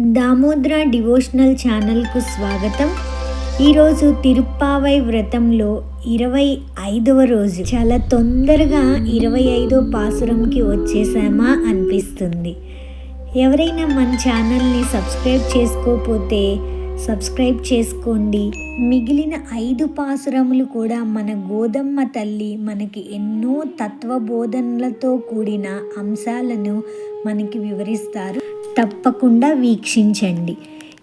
Damodra devotional ఛానల్కు స్వాగతం. ఈరోజు తిరుప్పావై వ్రతంలో ఇరవై ఐదవ రోజు. చాలా తొందరగా ఇరవై ఐదో పాసురంకి వచ్చేసామా అనిపిస్తుంది. ఎవరైనా మన ఛానల్ని సబ్స్క్రైబ్ చేసుకోకపోతే సబ్స్క్రైబ్ చేసుకోండి. మిగిలిన ఐదు పాసురములు కూడా మన గోదమ్మ తల్లి మనకి ఎన్నో తత్వబోధనలతో కూడిన అంశాలను మనకి వివరిస్తారు. తప్పకుండా వీక్షించండి.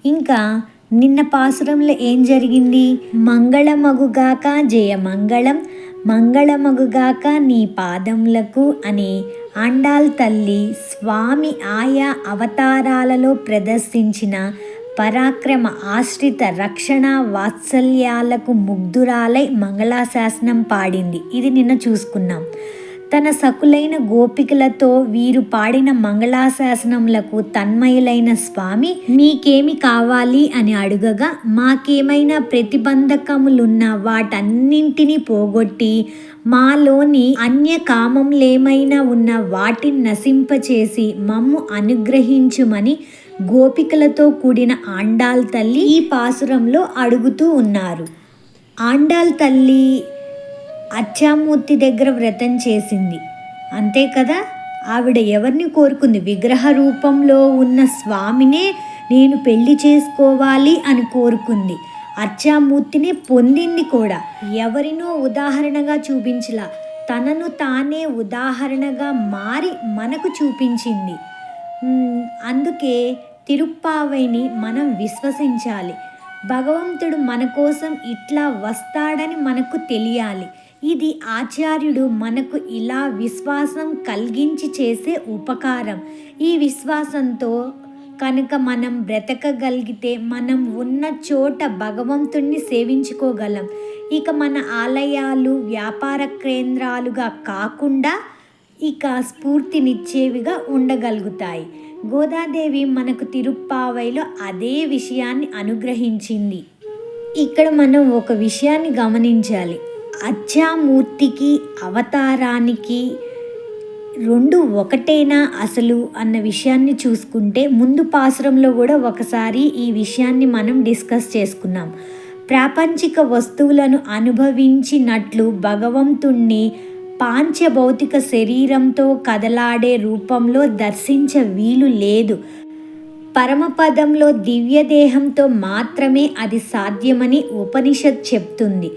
ఇంకా నిన్న పాసురంలో ఏం జరిగింది? మంగళమగుగాక జయమంగళం మంగళమగుగాక నీ పాదములకు అని ఆండాల్ తల్లి స్వామి ఆయా అవతారాలలో ప్రదర్శించిన పరాక్రమ ఆశ్రిత రక్షణ వాత్సల్యాలకు ముగ్ధురాలై మంగళాశాసనం పాడింది. ఇది నిన్న చూసుకున్నాం. తన సకులైన గోపికలతో వీరు పాడిన మంగళాశాసనములకు తన్మయులైన స్వామి మీకేమి కావాలి? అని అడుగగా మాకేమైనా ప్రతిబంధకములున్న వాటన్నింటినీ పోగొట్టి మాలోని అన్య కామంలేమైనా ఉన్న వాటిని నశింపచేసి మమ్ము అనుగ్రహించుమని గోపికలతో కూడిన ఆండాల్ తల్లి ఈ పాసురంలో అడుగుతూ ఉన్నారు. ఆండాల్ తల్లి అచ్చామూర్తి దగ్గర వ్రతం చేసింది. అంతే కదా? ఆవిడ ఎవరిని కోరుకుంది? విగ్రహ రూపంలో ఉన్న స్వామినే నేను పెళ్ళి చేసుకోవాలి అని కోరుకుంది. అర్చామూర్తిని పొందింది కూడా. ఎవరినో ఉదాహరణగా చూపించలా. తనను తానే ఉదాహరణగా మారి మనకు చూపించింది. అందుకే తిరుప్పావైని మనం విశ్వసించాలి. భగవంతుడు మన కోసం ఇట్లా వస్తాడని మనకు తెలియాలి. ఇది ఆచార్యుడు మనకు ఇలా విశ్వాసం కలిగించి చేసే ఉపకారం. ఈ విశ్వాసంతో కనుక మనం బ్రతకగలిగితే మనం ఉన్న చోట భగవంతుణ్ణి సేవించుకోగలం. ఇక మన ఆలయాలు వ్యాపార కేంద్రాలుగా కాకుండా ఇక స్ఫూర్తినిచ్చేవిగా ఉండగలుగుతాయి. గోదాదేవి మనకు తిరుప్పావైలో అదే విషయాన్ని అనుగ్రహించింది. ఇక్కడ మనం ఒక విషయాన్ని గమనించాలి. అచ్చామూర్తికి అవతారానికి రెండు ఒకటేనా అసలు అన్న విషయాన్ని చూసుకుంటే ముందు పాసురంలో కూడా ఒకసారి ఈ విషయాన్ని మనం డిస్కస్ చేసుకున్నాం. ప్రాపంచిక వస్తువులను అనుభవించినట్లు భగవంతుణ్ణి పాంచభౌతిక శరీరంతో కదలాడే రూపంలో దర్శించ వీలు లేదు. పరమపదంలో దివ్యదేహంతో మాత్రమే అది సాధ్యమని ఉపనిషత్ చెప్తుంది.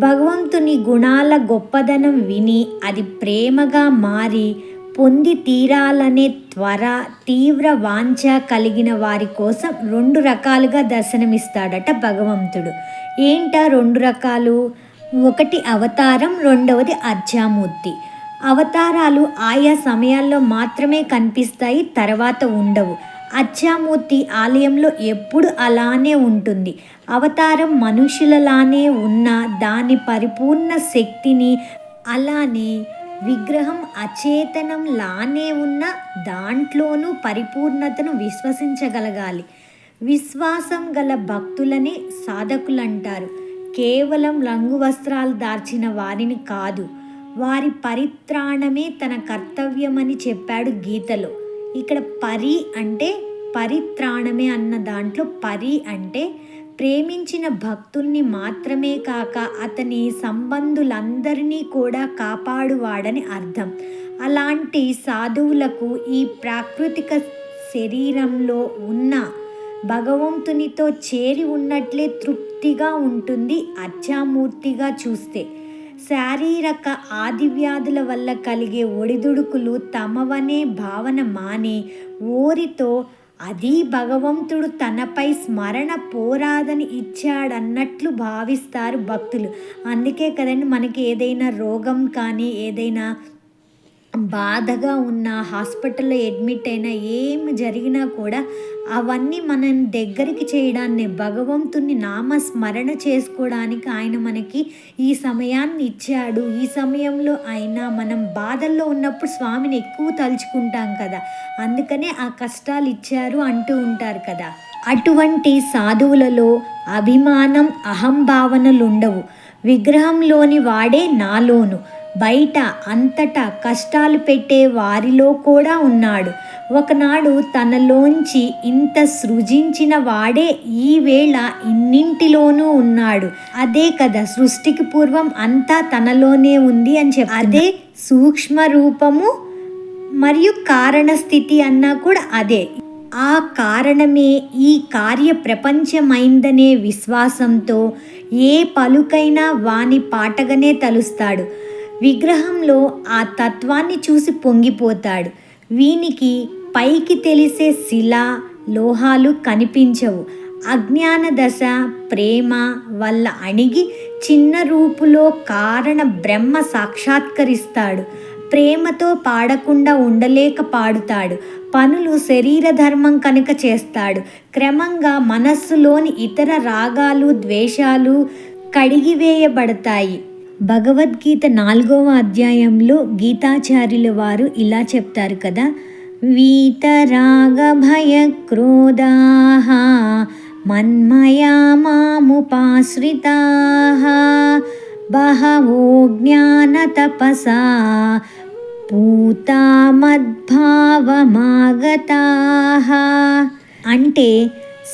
భగవంతుని గుణాల గొప్పదనం విని అది ప్రేమగా మారి పొంది తీరాలనే త్వర తీవ్ర వాంఛ కలిగిన వారి కోసం రెండు రకాలుగా దర్శనమిస్తాడట భగవంతుడు. ఏంటా రెండు రకాలు? ఒకటి అవతారం రెండవది అర్జామూర్తి. అవతారాలు ఆయా సమయాల్లో మాత్రమే కనిపిస్తాయి తర్వాత ఉండవు. అచ్చామూర్తి ఆలయంలో ఎప్పుడు అలానే ఉంటుంది. అవతారం మనుషులలానే ఉన్న దాని పరిపూర్ణ శక్తిని అలానే విగ్రహం అచేతనం లానే ఉన్న దాంట్లోనూ పరిపూర్ణతను విశ్వసించగలగాలి. విశ్వాసం గల భక్తులనే సాధకులంటారు. కేవలం రంగు వస్త్రాలు దాల్చిన వారిని కాదు వారి పరిత్రాణమే తన కర్తవ్యమని చెప్పాడు గీతలో. ఇక్కడ పరి అంటే పరిత్రాణమే అన్న దాంట్లో పరి అంటే ప్రేమించిన భక్తుల్ని మాత్రమే కాక అతని సంబంధులందరినీ కూడా కాపాడువాడని అర్థం. అలాంటి సాధువులకు ఈ ప్రాకృతిక శరీరంలో ఉన్న భగవంతునితో చేరి ఉన్నట్లే తృప్తిగా ఉంటుంది అచ్చామూర్తిగా చూస్తే. శారీరక ఆదివ్యాధుల వల్ల కలిగే ఒడిదుడుకులు తమవనే భావన మాని ఓరితో అది భగవంతుడు తనపై స్మరణ పోరాదని ఇచ్చాడన్నట్లు భావిస్తారు భక్తులు. అందుకే కదండి మనకి ఏదైనా రోగం కానీ ఏదైనా బాధగా ఉన్న హాస్పిటల్లో అడ్మిట్ అయినా ఏం జరిగినా కూడా అవన్నీ మనం దగ్గరికి చేయడాన్ని భగవంతుని నామ స్మరణ చేసుకోవడానికి ఆయన మనకి ఈ సమయాన్ని ఇచ్చాడు. ఈ సమయంలో అయినా మనం బాధల్లో ఉన్నప్పుడు స్వామిని ఎక్కువ తలుచుకుంటాం కదా. అందుకనే ఆ కష్టాలు ఇచ్చారు అంటూ ఉంటారు కదా. అటువంటి సాధువులలో అభిమానం అహంభావనలు ఉండవు. విగ్రహంలోని వాడే నాలోను బయట అంతటా కష్టాలు పెట్టే వారిలో కూడా ఉన్నాడు. ఒకనాడు తనలోంచి ఇంత సృజించిన వాడే ఈవేళ ఇన్నింటిలోనూ ఉన్నాడు. అదే కదా సృష్టికి పూర్వం అంతా తనలోనే ఉంది అని చెప్పి. అదే సూక్ష్మ రూపము మరియు కారణస్థితి అన్నా కూడా అదే. ఆ కారణమే ఈ కార్య ప్రపంచమైందనే విశ్వాసంతో ఏ పలుకైనా వాని పాటగానే తలుస్తాడు. విగ్రహంలో ఆ తత్వాన్ని చూసి పొంగిపోతాడు. వీనికి పైకి తెలిసే శిల లోహాలు కనిపించవు. అజ్ఞాన దశ ప్రేమ వల్ల అణిగి చిన్న రూపులో కారణ బ్రహ్మ సాక్షాత్కరిస్తాడు. ప్రేమతో పాడకుండా ఉండలేక పాడుతాడు. పనులు శరీర ధర్మం కనుక చేస్తాడు. క్రమంగా మనస్సులోని ఇతర రాగాలు ద్వేషాలు కడిగివేయబడతాయి. భగవద్గీత నాలుగవ అధ్యాయంలో గీతాచార్యుల వారు ఇలా చెప్తారు కదా వీతరాగ భయ క్రోధా మన్మయా మాముపాశ్రితా బహవో జ్ఞానతపసా పూతా మద్భావమాగతా అంటే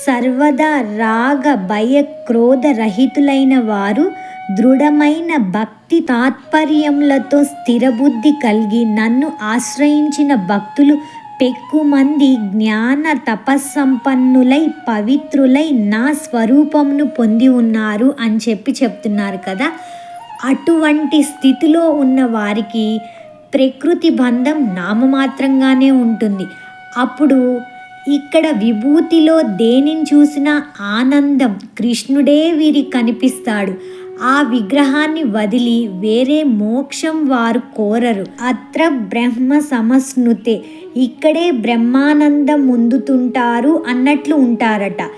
సర్వదా రాగ భయ క్రోధ రహితులైన వారు దృఢమైన భక్తి తాత్పర్యములతో స్థిరబుద్ధి కలిగి నన్ను ఆశ్రయించిన భక్తులు పెక్కుమంది జ్ఞాన తపస్సంపన్నులై పవిత్రులై నా స్వరూపమును పొంది ఉన్నారు అని చెప్పి చెప్తున్నారు కదా. అటువంటి స్థితిలో ఉన్న వారికి ప్రకృతి బంధం నామమాత్రంగానే ఉంటుంది. అప్పుడు ఇక్కడ విభూతిలో దేనిని చూసినా ఆనందం కృష్ణుడే వీరి కనిపిస్తాడు. ఆ విగ్రహాన్ని వదిలి వేరే మోక్షం వారు కోరరు. అత్ర బ్రహ్మ సమస్నుతే. ఇక్కడే బ్రహ్మానందం ముందుతుంటారు అన్నట్లు ఉంటారట.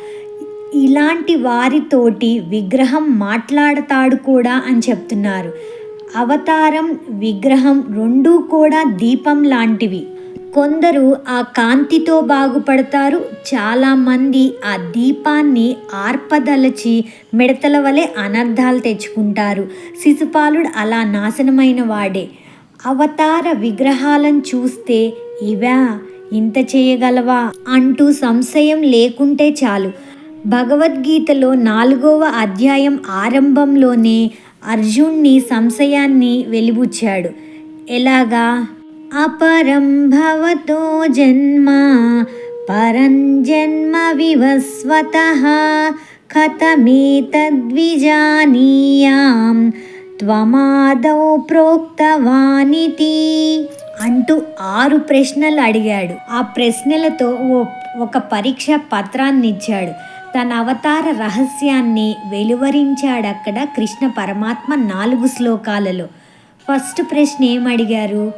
ఇలాంటి వారితోటి విగ్రహం మాట్లాడతాడు కూడా అని చెప్తున్నారు. అవతారం విగ్రహం రెండూ కూడా దీపం లాంటివి. కొందరు ఆ కాంతితో బాగుపడతారు. చాలామంది ఆ దీపాన్ని ఆర్పదలచి మిడతల వలె అనర్థాలు తెచ్చుకుంటారు. శిశుపాలుడు అలా నాశనమైన వాడే. అవతార విగ్రహాలను చూస్తే ఇవా ఇంత చేయగలవా? అంటూ సంశయం లేకుంటే చాలు. భగవద్గీతలో నాలుగవ అధ్యాయం ఆరంభంలోనే అర్జున్ని సంశయాన్ని వెలిబుచ్చాడు. ఎలాగా? అపరం భవతో జన్మ పరం జన్మ వివస్వత కథమేతద్విజానీయాం త్వమాదౌ ప్రోక్తవానితి అంటూ ఆరు ప్రశ్నలు అడిగాడు. ఆ ప్రశ్నలతో ఓ ఒక పరీక్ష పత్రాన్ని ఇచ్చాడు తన అవతార రహస్యాన్ని వెలువరించాడు అక్కడ కృష్ణ పరమాత్మ నాలుగు శ్లోకాలలో. ఫస్ట్ ప్రశ్న ఏమడిగారు?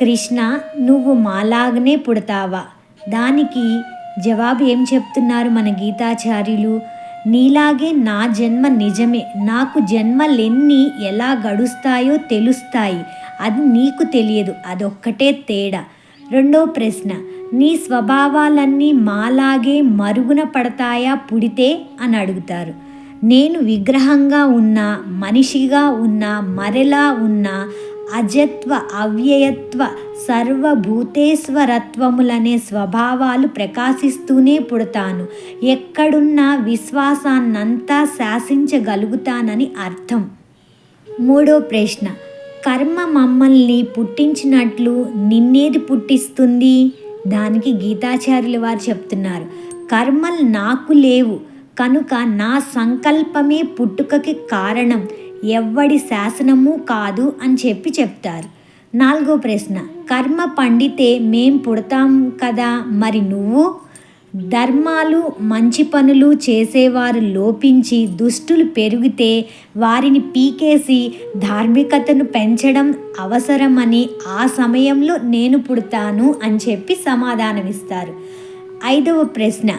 కృష్ణ నువ్వు మాలాగనే పుడతావా దానికి జవాబు ఏం చెప్తున్నారు మన గీతాచార్యులు? నీలాగే నా జన్మ నిజమే. నాకు జన్మలెన్ని ఎలా గడుస్తాయో తెలుస్తాయి. అది నీకు తెలియదు. అదొక్కటే తేడా రెండో ప్రశ్న నీ స్వభావాలన్నీ మాలాగే మరుగున పడతాయా పుడితే అని అడుగుతారు. నేను విగ్రహంగా ఉన్నా మనిషిగా ఉన్నా మరెలా ఉన్నా అజత్వ అవ్యయత్వ సర్వభూతేశ్వరత్వములనే స్వభావాలు ప్రకాశిస్తూనే పుడతాను. ఎక్కడున్నా విశ్వాసాన్నంతా శాసించగలుగుతానని అర్థం. మూడో ప్రశ్న. కర్మ మమ్మల్ని పుట్టించినట్లు నిన్నేది పుట్టిస్తుంది? దానికి గీతాచార్యుల వారు చెప్తున్నారు. కర్మలు నాకు లేవు కనుక నా సంకల్పమే పుట్టుకకి కారణం. ఎవ్వడి శాసనము కాదు అని చెప్పి చెప్తారు. నాలుగో ప్రశ్న కర్మ పండితే మేం పుడతాం కదా మరి నువ్వు? ధర్మాలు మంచి పనులు చేసేవారు లోపించి దుష్టులు పెరిగితే వారిని పీకేసి ధార్మికతను పెంచడం అవసరమని ఆ సమయంలో నేను పుడతాను అని చెప్పి సమాధానమిస్తారు. ఐదవ ప్రశ్న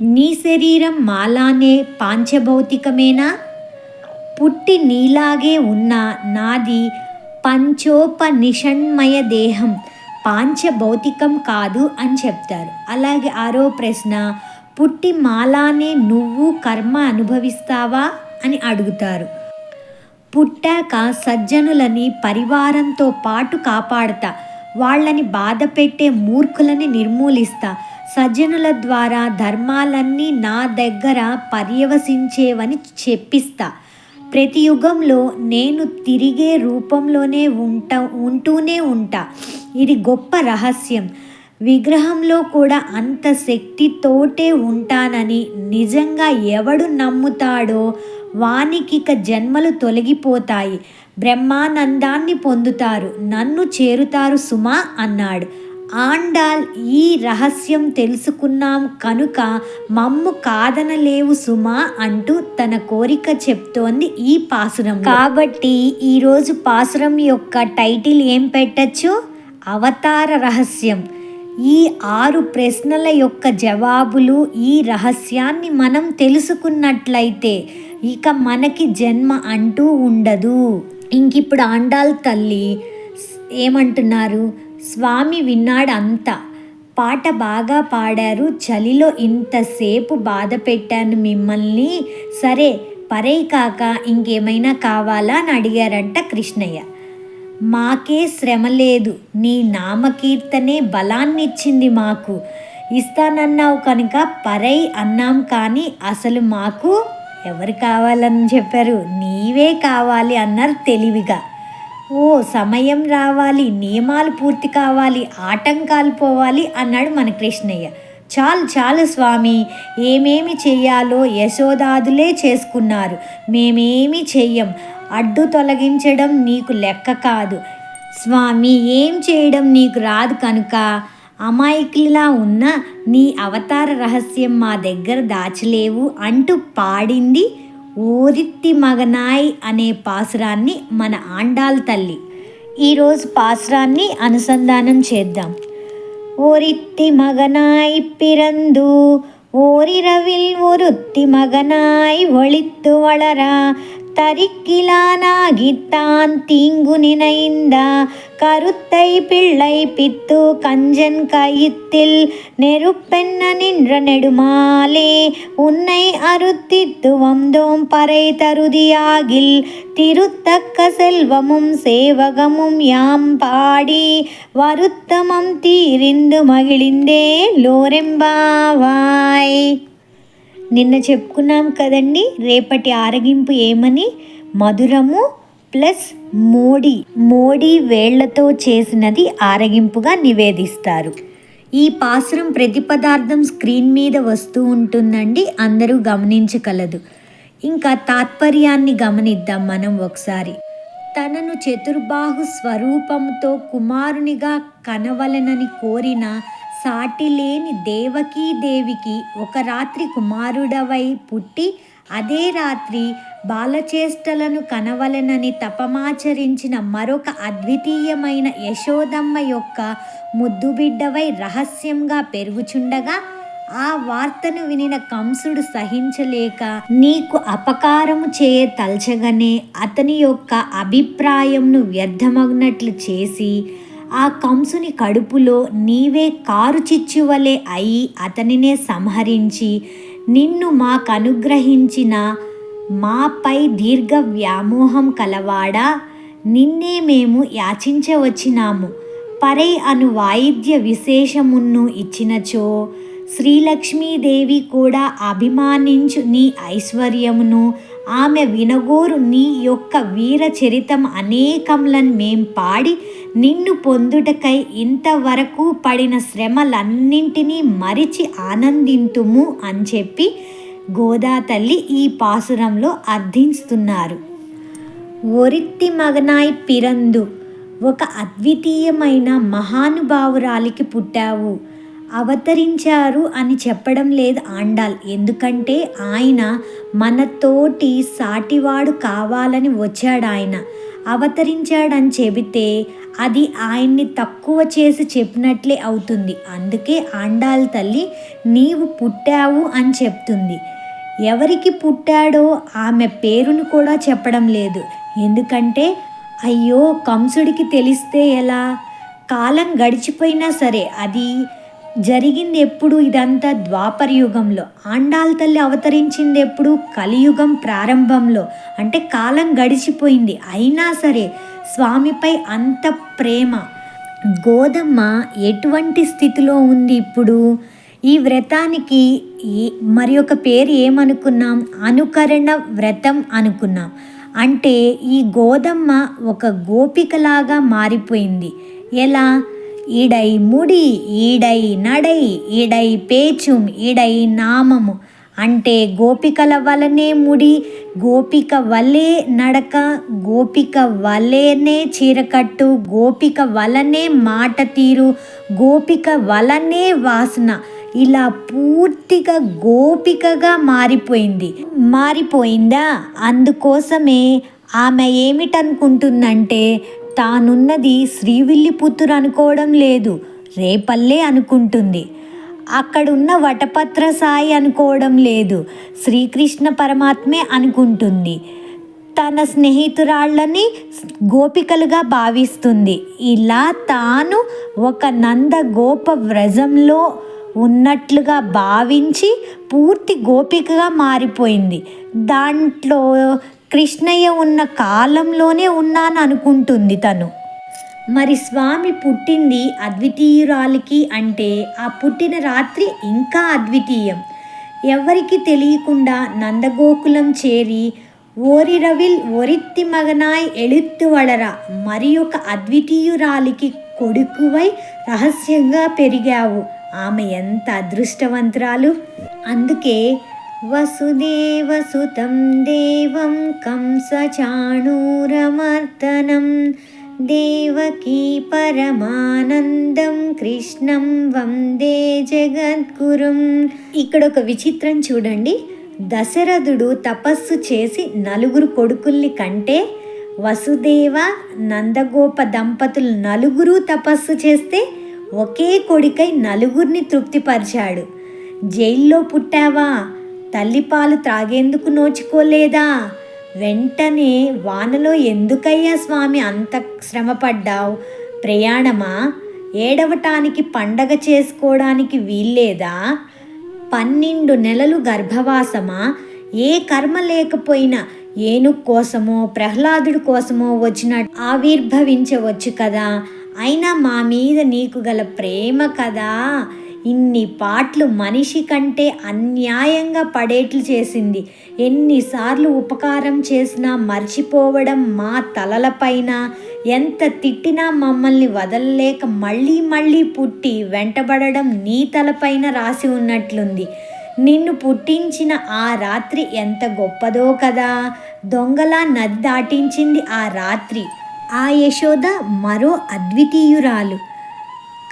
నీ శరీరం మాలానే పాంచభౌతికమేనా? పుట్టి నీలాగే ఉన్న నాది పంచోపనిషణ్మయ దేహం. పాంచభౌతికం కాదు అని చెప్తారు. అలాగే ఆరో ప్రశ్న పుట్టి మాలానే నువ్వు కర్మ అనుభవిస్తావా అని అడుగుతారు. పుట్టాక సజ్జనులని పరివారంతో పాటు కాపాడతా వాళ్ళని బాధ పెట్టే మూర్ఖులని నిర్మూలిస్తా సజ్జనుల ద్వారా ధర్మాలన్నీ నా దగ్గర పర్యవసించేవని చెప్పిస్తా. ప్రతి యుగంలో నేను తిరిగే రూపంలోనే ఉంటా ఉంటూనే ఉంటా. ఇది గొప్ప రహస్యం. విగ్రహంలో కూడా అంత శక్తితోటే ఉంటానని నిజంగా ఎవడు నమ్ముతాడో వానికిక జన్మలు తొలగిపోతాయి. బ్రహ్మానందాన్ని పొందుతారు. నన్ను చేరుతారు సుమా అన్నాడు. ఆండాల్ ఈ రహస్యం తెలుసుకున్నాం కనుక మమ్ము కాదనలేవు సుమా అంటూ తన కోరిక చెప్తోంది ఈ పాసురం కాబట్టి ఈరోజు పాసురం యొక్క టైటిల్ ఏం పెట్టచ్చు? అవతార రహస్యం. ఈ ఆరు ప్రశ్నల యొక్క జవాబులు ఈ రహస్యాన్ని మనం తెలుసుకున్నట్లయితే ఇక మనకి జన్మ అంటూ ఉండదు. ఇంకిప్పుడు ఆండాల్ తల్లి ఏమంటున్నారు? స్వామి విన్నాడు అంతా పాట బాగా పాడారు. చలిలో ఇంతసేపు బాధ పెట్టాను మిమ్మల్ని. సరే పరై కాక ఇంకేమైనా కావాలా అని అడిగారంట కృష్ణయ్య. మాకే శ్రమ లేదు. నీ నామకీర్తనే బలాన్నిచ్చింది మాకు. ఇస్తానన్నావు కనుక పరై అన్నాం కానీ అసలు మాకు ఎవరు కావాలని చెప్పారు? నీవే కావాలి అన్నారు తెలివిగా. ఓ సమయం రావాలి నియమాలు పూర్తి కావాలి ఆటంకాలు పోవాలి అన్నాడు మన కృష్ణయ్య. చాలు చాలు స్వామి ఏమేమి చేయాలో యశోదాదులే చేసుకున్నారు. మేమేమి చెయ్యం? అడ్డు తొలగించడం నీకు లెక్క కాదు. స్వామి ఏం చేయడం నీకు రాదు కనుక? అమాయకులా ఉన్న నీ అవతార రహస్యం మా దగ్గర దాచలేవు అంటూ పాడింది ఓరిత్తి మగనాయ్ అనే పాసురాన్ని మన ఆండాల్ తల్లి. ఈరోజు పాసురాన్ని అనుసంధానం చేద్దాం. ఓరిత్తి మగనాయ్ పిరందు ఓరిరవిల్ ఒరుత్తి మగనాయ్ ఒళిత్తు వళరా தரிக்கிலானாகித்தான் தீங்கு நினைந்த. கருத்தை பிள்ளை பித்து கஞ்சன் கயித்தில் நெருப்பென்ன நின்ற நெடுமாலே. உன்னை அறுத்தித்து வந்தோம் பறை தருதியாகில். திருத்தக்க செல்வமும் சேவகமும் யாம் பாடி. வருத்தமம் தீரிந்து மகிழ்ந்தே லோரெம்பாவாய். నిన్న చెప్పుకున్నాం కదండి రేపటి ఆరగింపు ఏమని? మధురము ప్లస్ మోడీ. మోడీ వేళ్ళతో చేసినది ఆరగింపుగా నివేదిస్తారు. ఈ పాసురం ప్రతిపదార్థం స్క్రీన్ మీద వస్తూ ఉంటుందండి అందరూ గమనించగలదు. ఇంకా తాత్పర్యాన్ని గమనిద్దాం మనం ఒకసారి. తనను చతుర్బాహు స్వరూపంతో కుమారునిగా కనవలనని కోరిన సాటిలేని దేవికి ఒక రాత్రి కుమారుడవై పుట్టి అదే రాత్రి బాలచేష్టలను కనవలనని తపమాచరించిన మరొక అద్వితీయమైన యశోదమ్మ యొక్క ముద్దుబిడ్డవై రహస్యంగా పెరుగుచుండగా ఆ వార్తను వినిన కంసుడు సహించలేక నీకు అపకారము చేయ తలచగనే అతని యొక్క అభిప్రాయంను వ్యర్థమగ్నట్లు చేసి ఆ కంసుని కడుపులో నీవే కారు చిచ్చువలే అయి అతనినే సంహరించి నిన్ను మాకు అనుగ్రహించిన మాపై దీర్ఘ వ్యామోహం కలవాడా? నిన్నే మేము యాచించవచ్చినాము. పరై అను వాయిద్య విశేషమును ఇచ్చినచో శ్రీలక్ష్మీదేవి కూడా అభిమానించు నీ ఐశ్వర్యమును. ఆమె వినగోరు నీ యొక్క వీర చరితం అనేకములను మేం పాడి నిన్ను పొందుటకై ఇంతవరకు పడిన శ్రమలన్నింటినీ మరిచి ఆనందింతుము అని చెప్పి గోదా తల్లి ఈ పాసురంలో అర్థిస్తున్నారు ఒరిత్తి మగనాయ్ పిరందు ఒక అద్వితీయమైన మహానుభావురాలికి పుట్టావు. అవతరించారు అని చెప్పడం లేదు ఆండాల్. ఎందుకంటే ఆయన మనతోటి సాటివాడు కావాలని వచ్చాడు ఆయన అవతరించాడని చెబితే అది ఆయన్ని తక్కువ చేసి చెప్పినట్లే అవుతుంది. అందుకే ఆండాల్ తల్లి నీవు పుట్టావు అని చెప్తుంది. ఎవరికి పుట్టాడో ఆమె పేరును కూడా చెప్పడం లేదు. ఎందుకంటే అయ్యో కంసుడికి తెలిస్తే ఎలా? కాలం గడిచిపోయినా సరే అది జరిగింది ఎప్పుడు ఇదంతా ద్వాపర యుగంలో? ఆండాల్ తల్లి అవతరించింది ఎప్పుడు కలియుగం ప్రారంభంలో? అంటే కాలం గడిచిపోయింది. అయినా సరే స్వామిపై అంత ప్రేమ. గోదమ్మ ఎటువంటి స్థితిలో ఉంది ఇప్పుడు? ఈ వ్రతానికి మరి ఒక పేరు ఏమనుకున్నాం? అనుకరణ వ్రతం అనుకున్నాం. అంటే ఈ గోదమ్మ ఒక గోపికలాగా మారిపోయింది. ఎలా? இடை ముడి ఈడై నడై ఈడై పేచుం இடை నామము. అంటే గోపికల వలనే ముడి గోపిక వలే నడక గోపిక వలనే చీరకట్టు గోపిక వలనే మాట తీరు గోపిక వలనే వాసన. ఇలా పూర్తిగా గోపికగా మారిపోయింది. మారిపోయిందా? అందుకోసమే ఆమె ఏమిటనుకుంటుందంటే తానున్నది శ్రీవిల్లిపుత్తూరు అనుకోవడం లేదు. రేపల్లే అనుకుంటుంది. అక్కడున్న వటపత్ర సాయి అనుకోవడం లేదు. శ్రీకృష్ణ పరమాత్మే అనుకుంటుంది. తన స్నేహితురాళ్ళని గోపికలుగా భావిస్తుంది. ఇలా తాను ఒక నంద గోప వ్రజంలో ఉన్నట్లుగా భావించి పూర్తి గోపికగా మారిపోయింది. దాంట్లో కృష్ణయ్య ఉన్న కాలంలోనే ఉన్నాను అనుకుంటుంది తను. మరి స్వామి పుట్టింది అద్వితీయురాలికి అంటే ఆ పుట్టిన రాత్రి ఇంకా అద్వితీయం. ఎవరికి తెలియకుండా నందగోకులం చేరి ఓరిరవిల్ ఒరిత్తి మగనాయ్ ఎళుత్తు వడరా మరి ఒక అద్వితీయురాలికి కొడుకువై రహస్యంగా పెరిగావు. ఆమె ఎంత అదృష్టవంతురాలు? అందుకే వసుదేవసుతం దేవం కంసచాణూరమర్దనం దేవకీ పరమానందం కృష్ణం వందే జగద్గురుం ఇక్కడ ఒక విచిత్రం చూడండి. దశరథుడు తపస్సు చేసి నలుగురు కొడుకుల్ని కంటే వసుదేవ నందగోప దంపతులు నలుగురు తపస్సు చేస్తే ఒకే కొడుకై నలుగురిని తృప్తిపరిచాడు. జైల్లో పుట్టావా? తల్లిపాలు త్రాగేందుకు నోచుకోలేదా? వెంటనే వానలో ఎందుకయ్యా స్వామి అంత శ్రమపడ్డావు? ప్రయాణమా? ఏడవటానికి పండగ చేసుకోవడానికి వీల్లేదా? పన్నెండు నెలలు గర్భవాసమా? ఏ కర్మ లేకపోయినా ఏనుగు కోసమో ప్రహ్లాదుడి కోసమో వచ్చిన ఆవిర్భవించవచ్చు కదా. అయినా మా మీద నీకు గల ప్రేమ కదా. ఇన్ని పాటలు మనిషి కంటే అన్యాయంగా పడేట్లు చేసింది. ఎన్నిసార్లు ఉపకారం చేసినా మర్చిపోవడం మా తలలపైన. ఎంత తిట్టినా మమ్మల్ని వదలలేక మళ్ళీ మళ్ళీ పుట్టి వెంటబడడం నీ తలపైన రాసి ఉన్నట్లుంది. నిన్ను పుట్టించిన ఆ రాత్రి ఎంత గొప్పదో కదా. దొంగలా నది దాటించింది ఆ రాత్రి. ఆ యశోద మరో అద్వితీయురాలు.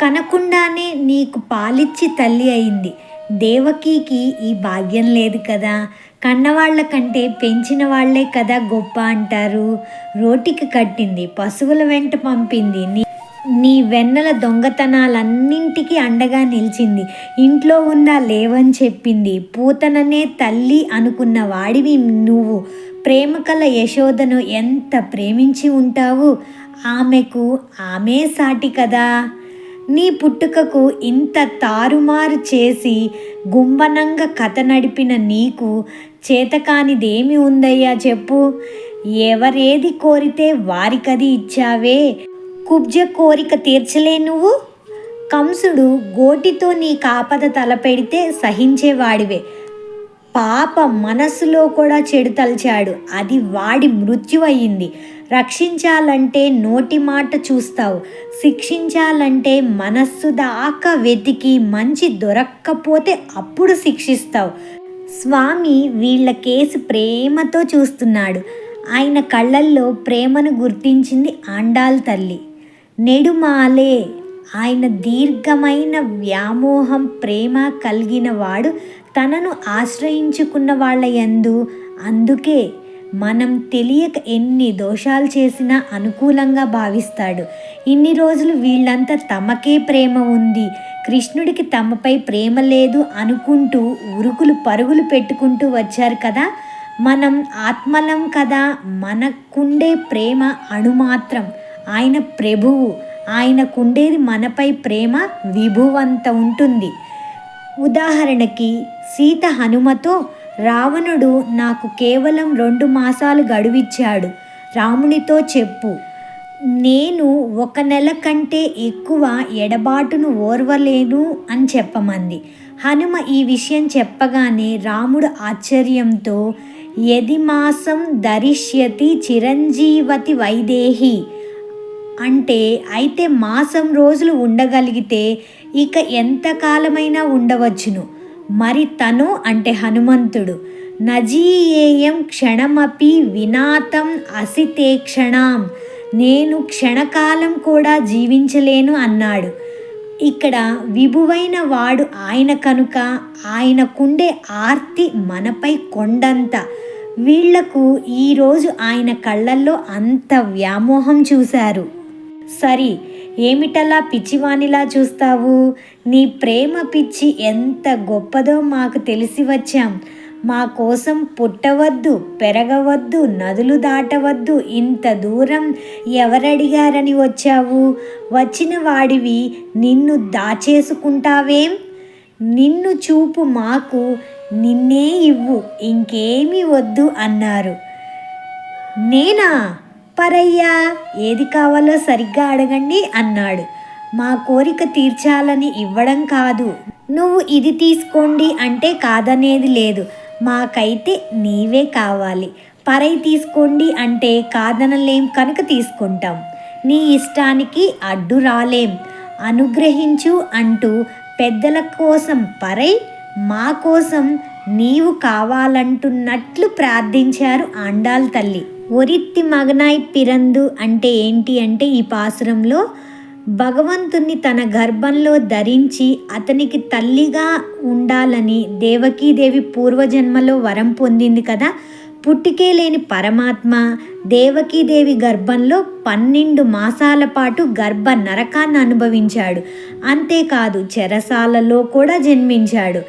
కనకుండానే నీకు పాలిచ్చి తల్లి అయింది. దేవకీకి ఈ భాగ్యం లేదు కదా. కన్నవాళ్ళ కంటే పెంచిన వాళ్ళే కదా గొప్ప అంటారు. రోటికి కట్టింది పశువుల వెంట పంపింది. నీ నీ వెన్నెల దొంగతనాలన్నింటికి అండగా నిలిచింది. ఇంట్లో ఉందా లేవని చెప్పింది. పూతననే తల్లి అనుకున్న వాడివి నువ్వు. ప్రేమ కల యశోదను ఎంత ప్రేమించి ఉంటావు? ఆమెకు ఆమె సాటి కదా. నీ పుట్టుకకు ఇంత తారుమారు చేసి గుంబనంగా కథ నడిపిన నీకు చేతకానిదేమి ఉందయ్యా చెప్పు? ఎవరేది కోరితే వారికది ఇచ్చావే? కుబ్జ కోరిక తీర్చలే నువ్వు? కంసుడు గోటితో నీ కాపద తలపెడితే సహించేవాడివే. పాప మనస్సులో కూడా చెడు తలచాడు. అది వాడి మృత్యు రక్షించాలంటే నోటి మాట చూస్తావు. శిక్షించాలంటే మనస్సు దాకా వెతికి మంచి దొరక్కపోతే అప్పుడు శిక్షిస్తావు. స్వామి వీళ్ళ కేసు ప్రేమతో చూస్తున్నాడు. ఆయన కళ్ళల్లో ప్రేమను గుర్తించింది ఆండాల్ తల్లి. నెడుమాలే ఆయన దీర్ఘమైన వ్యామోహం ప్రేమ కలిగిన వాడు తనను ఆశ్రయించుకున్న వాళ్ళ యందు. అందుకే మనం తెలియక ఎన్ని దోషాలు చేసినా అనుకూలంగా భావిస్తాడు. ఇన్ని రోజులు వీళ్ళంతా తమకే ప్రేమ ఉంది. కృష్ణుడికి తమపై ప్రేమ లేదు అనుకుంటూ ఉరుకులు పరుగులు పెట్టుకుంటూ వచ్చారు కదా. మనం ఆత్మలం కదా. మనకుండే ప్రేమ అణుమాత్రం. ఆయన ప్రభువు. ఆయనకుండేది మనపై ప్రేమ విభువంత ఉంటుంది. ఉదాహరణకి సీత హనుమతో రావణుడు నాకు కేవలం రెండు మాసాలు గడువిచ్చాడు. రామునితో చెప్పు. నేను ఒక నెల కంటే ఎక్కువ ఎడబాటును ఓర్వలేను అని చెప్పమంది. హనుమ ఈ విషయం చెప్పగానే రాముడు ఆశ్చర్యంతో యది మాసం ధరిష్యతి చిరంజీవతి వైదేహి. అంటే అయితే మాసం రోజులు ఉండగలిగితే ఇక ఎంతకాలమైనా ఉండవచ్చును. మరి తను అంటే హనుమంతుడు. నజీయేయం క్షణమపి వినాతం అసితే క్షణం నేను క్షణకాలం కూడా జీవించలేను అన్నాడు. ఇక్కడ విభువైన వాడు ఆయన కనుక ఆయనకుండే ఆర్తి మనపై కొండంత. వీళ్ళకు ఈరోజు ఆయన కళ్ళల్లో అంత వ్యామోహం చూశారు. సరి ఏమిటలా పిచ్చివానిలా చూస్తావు? నీ ప్రేమ పిచ్చి ఎంత గొప్పదో మాకు తెలిసి వచ్చాం. మా కోసం పుట్టవద్దు పెరగవద్దు నదులు దాటవద్దు ఇంత దూరం ఎవరడిగారని వచ్చావు? వచ్చిన వాడివి నిన్ను దాచేసుకుంటావేం? నిన్ను చూపు మాకు నిన్నే ఇవ్వు ఇంకేమీ వద్దు అన్నారు. నేనా? పరయ్యా ఏది కావాలో సరిగ్గా అడగండి అన్నాడు. మా కోరిక తీర్చాలని ఇవ్వడం కాదు. నువ్వు ఇది తీసుకోండి అంటే కాదనేది లేదు. మాకైతే నీవే కావాలి. పరై తీసుకోండి అంటే కాదనలేం కనుక తీసుకుంటాం. నీ ఇష్టానికి అడ్డు రాలేం. అనుగ్రహించు అంటూ పెద్దల కోసం పరై మా కోసం నీవు కావాలంటున్నట్లు ప్రార్థించారు ఆండాల్ తల్లి. ఒరిత్తి మగనాయ్ పిరందు అంటే ఏంటి అంటే ఈ పాసురంలో భగవంతుణ్ణి తన గర్భంలో ధరించి అతనికి తల్లిగా ఉండాలని దేవకీదేవి పూర్వజన్మలో వరం పొందింది కదా. పుట్టికే లేని పరమాత్మ దేవకీదేవి గర్భంలో పన్నెండు మాసాల పాటు గర్భ నరకాన్ని అనుభవించాడు. అంతేకాదు చెరసాలలో కూడా జన్మించాడు.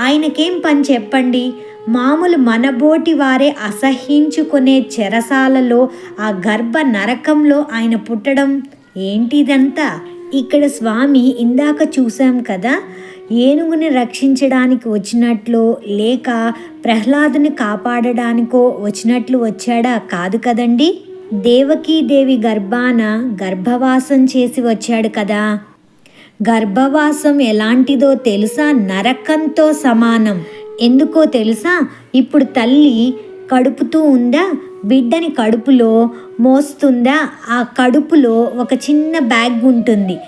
ఆయనకేం పని చెప్పండి? మామూలు మనబోటి వారే అసహించుకునే చెరసాలలో ఆ గర్భ నరకంలో ఆయన పుట్టడం ఏంటిదంతా? ఇక్కడ స్వామి ఇందాక చూసాం కదా? ఏనుగుని రక్షించడానికి వచ్చినట్లు లేక ప్రహ్లాదుని కాపాడడానికో వచ్చినట్లు వచ్చాడా కాదు కదండి? దేవకీదేవి గర్భాన గర్భవాసం చేసి వచ్చాడు కదా. గర్భవాసం ఎలాంటిదో తెలుసా? నరకంతో సమానం. ఎందుకో తెలుసా? ఇప్పుడు తల్లి కడుపుతూ ఉందా? బిడ్డని కడుపులో మోస్తుందా? ఆ కడుపులో ఒక చిన్న బ్యాగ్ ఉంటుంది.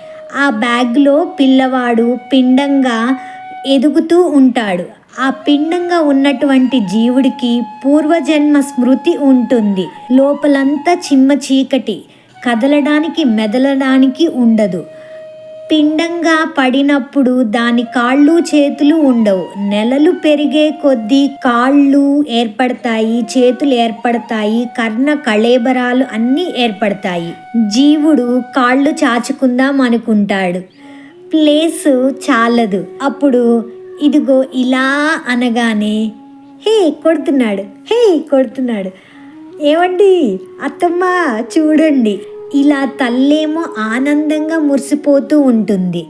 ఆ బ్యాగ్లో పిల్లవాడు పిండంగా ఎదుగుతూ ఉంటాడు. ఆ పిండంగా ఉన్నటువంటి జీవుడికి పూర్వజన్మ స్మృతి ఉంటుంది. లోపలంతా చిమ్మ చీకటి. కదలడానికి మెదలడానికి ఉండదు. పిండంగా పడినప్పుడు దాని కాళ్ళు చేతులు ఉండవు. నెలలు పెరిగే కొద్దీ కాళ్ళు ఏర్పడతాయి చేతులు ఏర్పడతాయి కర్ణ కళేబరాలు అన్నీ ఏర్పడతాయి. జీవుడు కాళ్ళు చాచుకుందాం అనుకుంటాడు. ప్లేసు చాలదు. అప్పుడు ఇదిగో ఇలా అనగానే హే కొడుతున్నాడు. హే కొడుతున్నాడు. ఏమండి అత్తమ్మ చూడండి. ఇలా తల్లేమో ఆనందంగా మురిసిపోతూ ఉంటుంది.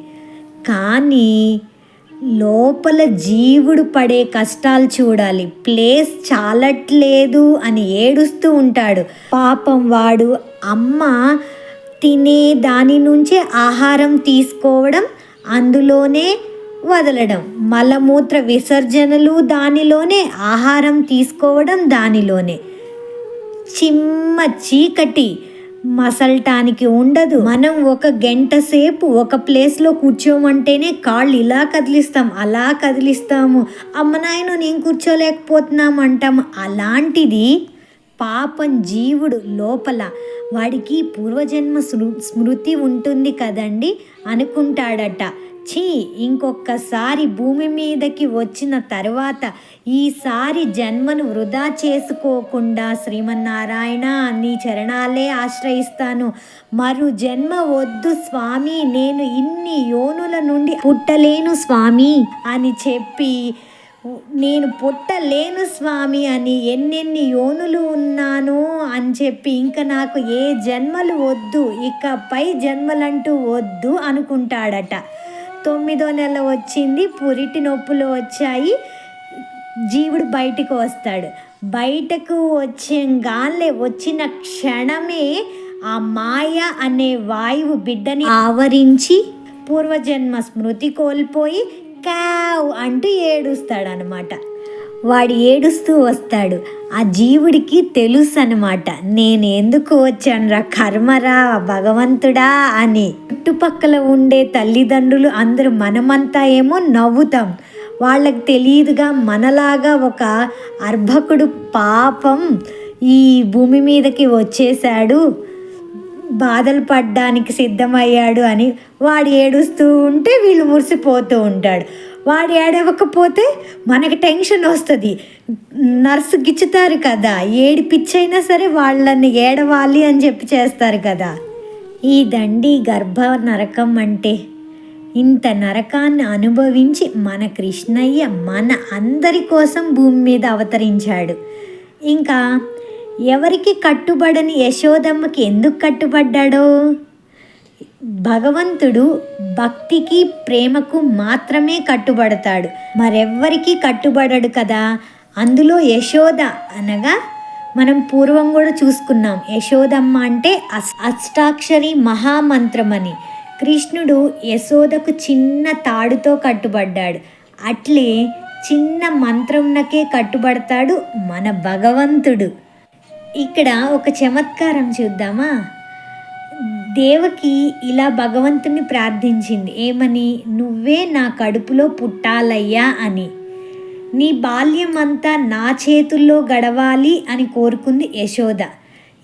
కానీ లోపల జీవుడు పడే కష్టాలు చూడాలి. ప్లేస్ చాలట్లేదు అని ఏడుస్తూ ఉంటాడు. పాపం వాడు అమ్మ తినే దాని నుంచే ఆహారం తీసుకోవడం అందులోనే వదలడం. మలమూత్ర విసర్జనలు దానిలోనే ఆహారం తీసుకోవడం దానిలోనే. చిమ్మ చీకటి మసలటానికి ఉండదు. మనం ఒక గంట సేపు ఒక ప్లేస్లో కూర్చోమంటేనే కాళ్ళు ఇలా కదిలిస్తాం అలా కదిలిస్తాము. అమ్మ నాయన నేను కూర్చోలేకపోతున్నాం అంటాం. అలాంటిది పాపం జీవుడు లోపల వాడికి పూర్వజన్మ స్మృతి ఉంటుంది కదండి అనుకుంటాడట. ఛీ ఇంకొకసారి భూమి మీదకి వచ్చిన తర్వాత ఈసారి జన్మను వృధా చేసుకోకుండా శ్రీమన్నారాయణ నీ చరణాలే ఆశ్రయిస్తాను. మరు జన్మ వద్దు స్వామి నేను ఇన్ని యోనుల నుండి పుట్టలేను స్వామి అని చెప్పి నేను పుట్టలేను స్వామి అని ఎన్నెన్ని యోనులు ఉన్నాను అని చెప్పి ఇంకా నాకు ఏ జన్మలు వద్దు ఇకపై జన్మలంటూ వద్దు అనుకుంటాడట. తొమ్మిదో నెల వచ్చింది పురిటి నొప్పులు వచ్చాయి. జీవుడు బయటకు వస్తాడు. బయటకు వచ్చేగానే వచ్చిన క్షణమే ఆ మాయ అనే వాయువు బిడ్డని ఆవరించి పూర్వజన్మ స్మృతి కోల్పోయి కావ్ అంటూ ఏడుస్తాడనమాట వాడు ఏడుస్తూ వస్తాడు. ఆ జీవుడికి తెలుసు అనమాట నేను ఎందుకు వచ్చానురా? కర్మరా భగవంతుడా అని. చుట్టుపక్కల ఉండే తల్లిదండ్రులు అందరూ మనమంతా ఏమో నవ్వుతాం. వాళ్ళకి తెలియదుగా మనలాగా ఒక అర్భకుడు పాపం ఈ భూమి మీదకి వచ్చేసాడు బాధలు పడ్డానికి సిద్ధమయ్యాడు అని వాడు ఏడుస్తూ ఉంటే వీళ్ళు మురిసిపోతూ ఉంటాడు. వాడు ఏడవకపోతే మనకి టెన్షన్ వస్తుంది. నర్సు గిచ్చుతారు కదా ఏడి పిచ్చైనా సరే వాళ్ళని ఏడవాలి అని చెప్పి చేస్తారు కదా. ఈ దండి గర్భ నరకం అంటే ఇంత నరకాన్ని అనుభవించి మన కృష్ణయ్య మన అందరి కోసం భూమి మీద అవతరించాడు. ఇంకా ఎవరికి కట్టుబడని యశోదమ్మకి ఎందుకు కట్టుబడ్డాడో? భగవంతుడు భక్తికి ప్రేమకు మాత్రమే కట్టుబడతాడు. మరెవ్వరికి కట్టుబడడు కదా? అందులో యశోద అనగా మనం పూర్వం కూడా చూసుకున్నాం. యశోదమ్మ అంటే అస్ అష్టాక్షరి మహామంత్రమని. కృష్ణుడు యశోదకు చిన్న తాడుతో కట్టుబడ్డాడు. అట్లే చిన్న మంత్రంనకే కట్టుబడతాడు మన భగవంతుడు. ఇక్కడ ఒక చమత్కారం చూద్దామా? దేవకి ఇలా భగవంతుని ప్రార్థించింది. ఏమని? నువ్వే నా కడుపులో పుట్టాలయ్యా అని. నీ బాల్యం అంతా నా చేతుల్లో గడవాలి అని కోరుకుంది యశోద.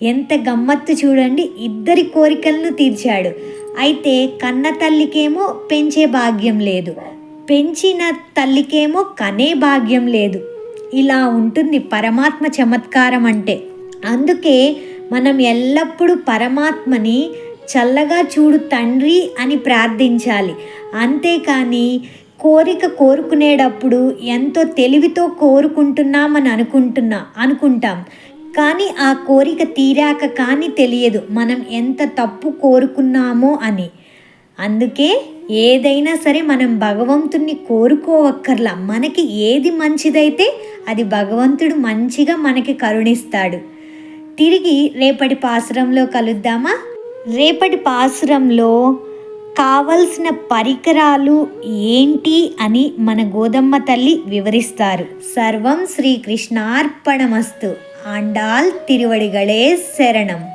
ఎంత గమ్మత్తు చూడండి ఇద్దరి కోరికలను తీర్చాడు. అయితే కన్న తల్లికేమో పెంచే భాగ్యం లేదు. పెంచిన తల్లికేమో కనే భాగ్యం లేదు. ఇలా ఉంటుంది పరమాత్మ చమత్కారం అంటే. అందుకే మనం ఎల్లప్పుడూ పరమాత్మని చల్లగా చూడు తండ్రి అని ప్రార్థించాలి. అంతేకాని కోరిక కోరుకునేటప్పుడు ఎంతో తెలివితో కోరుకుంటున్నామని అనుకుంటున్నా అనుకుంటాం. కానీ ఆ కోరిక తీరాక కానీ తెలియదు మనం ఎంత తప్పు కోరుకున్నామో అని. అందుకే ఏదైనా సరే మనం భగవంతుణ్ణి కోరుకోవక్కర్లా. మనకి ఏది మంచిదైతే అది భగవంతుడు మంచిగా మనకి కరుణిస్తాడు. తిరిగి రేపటి పాసురంలో కలుద్దామా? రేపటి పాసురంలో కావలసిన పరికరాలు ఏంటి అని మన గోదమ్మ తల్లి వివరిస్తారు. సర్వం శ్రీకృష్ణార్పణమస్తు. ఆండాల్ తిరువడిగళే శరణం.